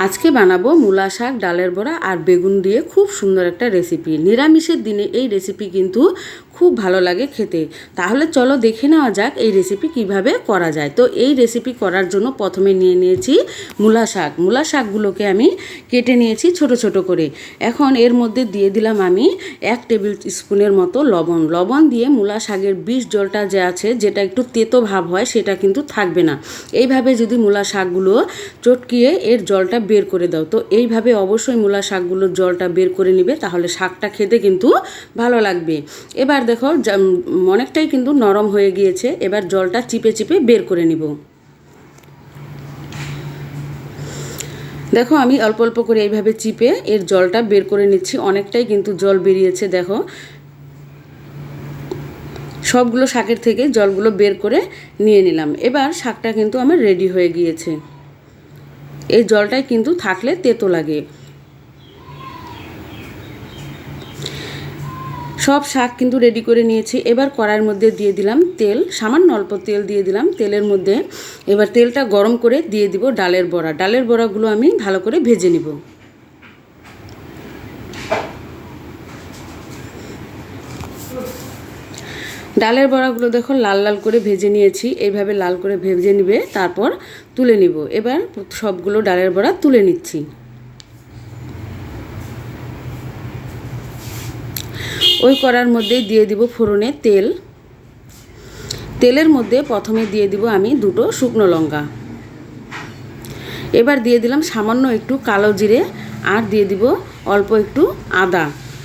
আজকে বানাবো মূলা শাক, ডালের বড়া আর বেগুন দিয়ে খুব সুন্দর একটা রেসিপি নিরামিষের দিনে এই রেসিপি কিন্তু খুব ভালো লাগে খেতে। তাহলে চলো দেখে নেওয়া যাক এই রেসিপি কীভাবে করা যায়। তো এই রেসিপি করার জন্য প্রথমে নিয়ে নিয়েছি মূলা শাক। মূলা শাকগুলোকে আমি কেটে নিয়েছি ছোট ছোট করে। এখন এর মধ্যে দিয়ে দিলাম আমি এক টেবিল স্পুনের মতো লবণ। লবণ দিয়ে মূলা শাকের বিষ জলটা যে আছে, যেটা একটু তেতো ভাব হয়, সেটা কিন্তু থাকবে না। এইভাবে যদি মূলা শাকগুলো চটকিয়ে এর জলটা বের করে দাও, তো এইভাবে অবশ্যই মূলা শাকগুলোর জলটা বের করে নিবে, তাহলে শাকটা খেতে কিন্তু ভালো লাগবে। এবার দেখো অনেকটাই কিন্তু নরম হয়ে গিয়েছে। এবার জলটা চিপে চিপে বের করে নিব। দেখো, আমি অল্প অল্প করে এইভাবে চিপে এর জলটা বের করে নিচ্ছি। অনেকটাই কিন্তু জল বেরিয়েছে, দেখো। সবগুলো শাকের থেকে জলগুলো বের করে নিয়ে নিলাম। এবার শাকটা কিন্তু আমার রেডি হয়ে গিয়েছে। এই জলটাই কিন্তু থাকলে তেতো লাগে। সব শাক কিন্তু রেডি করে নিয়েছি। এবার কড়াইয়ের মধ্যে দিয়ে দিলাম তেল, সামান্য অল্প তেল দিয়ে দিলাম। তেলের মধ্যে এবার তেলটা গরম করে দিয়ে দিব ডালের বড়া। ডালের বড়াগুলো আমি ভালো করে ভেজে নিব। ডালের বড়াগুলো দেখো লাল লাল করে ভেজে নিয়েছি। এইভাবে লাল করে ভেজে নিবে, তারপর তুলে নিব। এবার সবগুলো ডালের বড়া তুলে নিচ্ছি। ওই কড়ার মধ্যে দিয়ে দিব ফোড়নে তেল। তেলের মধ্যে প্রথমে দিয়ে দিব আমি দুটো শুকনো লঙ্কা। এবার দিয়ে দিলাম সামান্য একটু কালো জিরে আর দিয়ে দিব অল্প একটু আদা।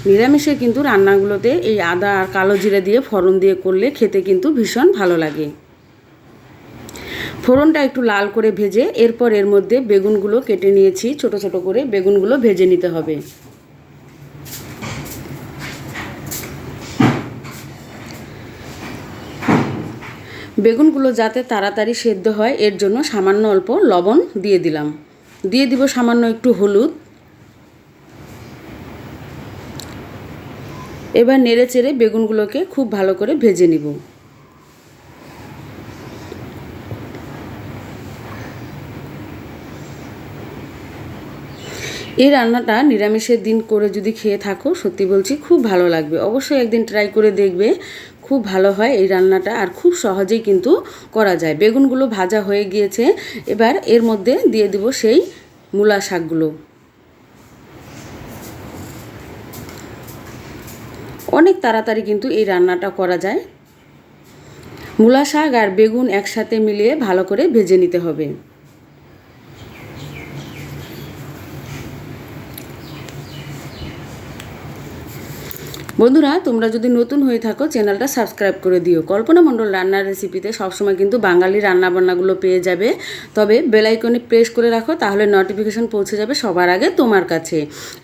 নিরামিষে কিন্তু রান্নাগুলোতে এই আদা আর কালো জিরে দিয়ে ফোড়ন দিয়ে করলে খেতে কিন্তু ভীষণ ভালো লাগে। ফোড়নটা একটু লাল করে ভেজে এরপর এর মধ্যে বেগুনগুলো কেটে নিয়েছি, ছোট ছোট করে বেগুনগুলো ভেজে নিতে হবে। বেগুনগুলো যাতে তাড়াতাড়ি সেদ্ধ হয়, এর জন্য সামান্য অল্প লবণ দিয়ে দিলাম। দিয়ে দিব সামান্য একটু হলুদ। এবার নেড়ে চেড়ে বেগুনগুলোকে খুব ভালো করে ভেজে নিব। এই রান্নাটা নিরামিষের দিন করে যদি খেয়ে থাকো, সত্যি বলছি খুব ভালো লাগবে। অবশ্যই একদিন ট্রাই করে দেখবে। খুব ভালো হয় এই রান্নাটা আর খুব সহজেই কিন্তু করা যায়। বেগুনগুলো ভাজা হয়ে গিয়েছে, এবার এর মধ্যে দিয়ে দিব সেই মূলা শাকগুলো। অনেক তাড়াতাড়ি কিন্তু এই রান্নাটা করা যায়। মূলা শাক আর বেগুন একসাথে মিলিয়ে ভালো করে ভেজে নিতে হবে। বন্ধুরা, তোমরা যদি নতুন হয়ে থাকো, চ্যানেলটা সাবস্ক্রাইব করে দিও। কল্পনা মণ্ডল রান্নার রেসিপিতে সবসময় কিন্তু বাঙালি রান্নাবান্নাগুলো পেয়ে যাবে। তবে বেলাইকনে প্রেস করে রাখো, তাহলে নোটিফিকেশন পৌঁছে যাবে সবার আগে তোমার কাছে।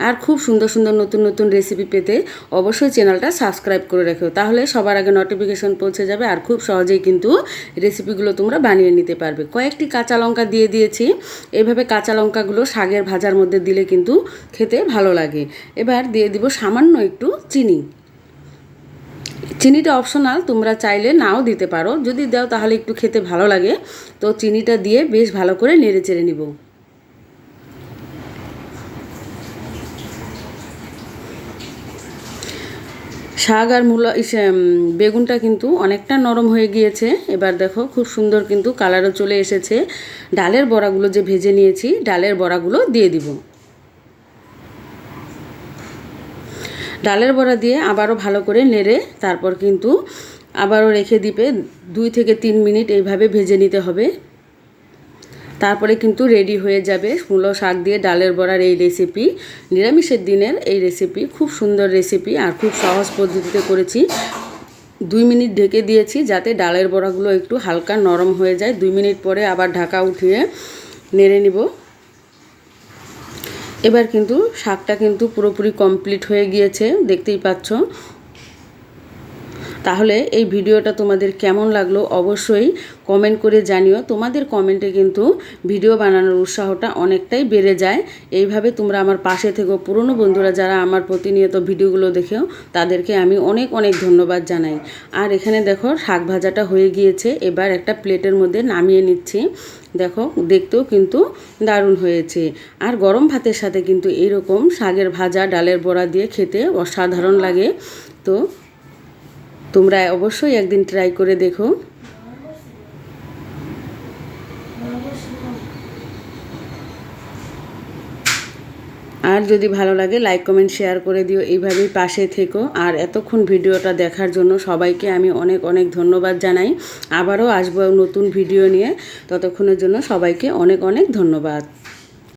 আর খুব সুন্দর সুন্দর নতুন নতুন রেসিপি পেতে অবশ্যই চ্যানেলটা সাবস্ক্রাইব করে রাখো। তাহলে সবার আগে নোটিফিকেশন পৌঁছে যাবে আর খুব সহজেই কিন্তু রেসিপিগুলো তোমরা বানিয়ে নিতে পারবে। কয়েকটি কাঁচা লঙ্কা দিয়ে দিয়েছি। এইভাবে কাঁচা লঙ্কাগুলো শাগের ভাজার মধ্যে দিলে কিন্তু খেতে ভালো লাগে। এবার দিয়ে দিব সামান্য একটু চিনি। চিনিটা অপশনাল তোমরা চাইলে নাও দিতে পারো। যদি দাও তাহলে একটু খেতে ভালো লাগে। তো চিনিটা দিয়ে বেশ ভালো করে নেড়ে চেড়ে নিব। শাক আর মূলা বেগুনটা কিন্তু অনেকটা নরম হয়ে গিয়েছে। এবার দেখো, খুব সুন্দর কিন্তু কালারও চলে এসেছে। ডালের বড়াগুলো যে ভেজে নিয়েছি, ডালের বড়াগুলো দিয়ে দিব। ডালের বড়া দিয়ে আবারও ভালো করে নেড়ে তারপর কিন্তু আবারও রেখে দিবে দুই থেকে তিন মিনিট এইভাবে ভেজে নিতে হবে। তারপরে কিন্তু রেডি হয়ে যাবে মূলো শাক দিয়ে ডালের বড়ার এই রেসিপি নিরামিষের দিনের এই রেসিপি খুব সুন্দর রেসিপি আর খুব সহজ পদ্ধতিতে করেছি। দুই মিনিট ঢেকে দিয়েছি যাতে ডালের বড়াগুলো একটু হালকা নরম হয়ে যায়। দুই মিনিট পরে আবার ঢাকা উঠিয়ে নেড়ে নিব। এবার কিন্তু শাকটা কিন্তু পুরোপুরি কমপ্লিট হয়ে গিয়েছে দেখতেই পাচ্ছ। তাহলে এই ভিডিওটা তোমাদের কেমন লাগল অবশ্যই কমেন্ট করে জানিও। তোমাদের কমেন্টে কিন্তু ভিডিও বানানোর উৎসাহটা অনেকটাই বেড়ে যায়। এইভাবে তোমরা আমার পাশে থেকেও পুরনো বন্ধুরা যারা আমার প্রতিনিয়ত ভিডিওগুলো দেখেও, তাদেরকে আমি অনেক অনেক ধন্যবাদ জানাই। আর এখানে দেখো, শাক ভাজাটা হয়ে গিয়েছে। এবার একটা প্লেটের মধ্যে নামিয়ে নিচ্ছি। দেখো, দেখতেও কিন্তু দারুণ হয়েছে। আর গরম ভাতের সাথে কিন্তু এইরকম শাকের ভাজা, ডালের বড়া দিয়ে খেতে অসাধারণ লাগে। তো তোমরা অবশ্যই একদিন ট্রাই করে দেখো। আর যদি ভালো লাগে লাইক কমেন্ট শেয়ার করে দিও। এইভাবেই পাশে থেকো। আর এতক্ষণ ভিডিওটা দেখার জন্য সবাইকে আমি অনেক অনেক ধন্যবাদ জানাই। আবারও আসব নতুন ভিডিও নিয়ে। ততক্ষণের জন্য সবাইকে অনেক অনেক ধন্যবাদ।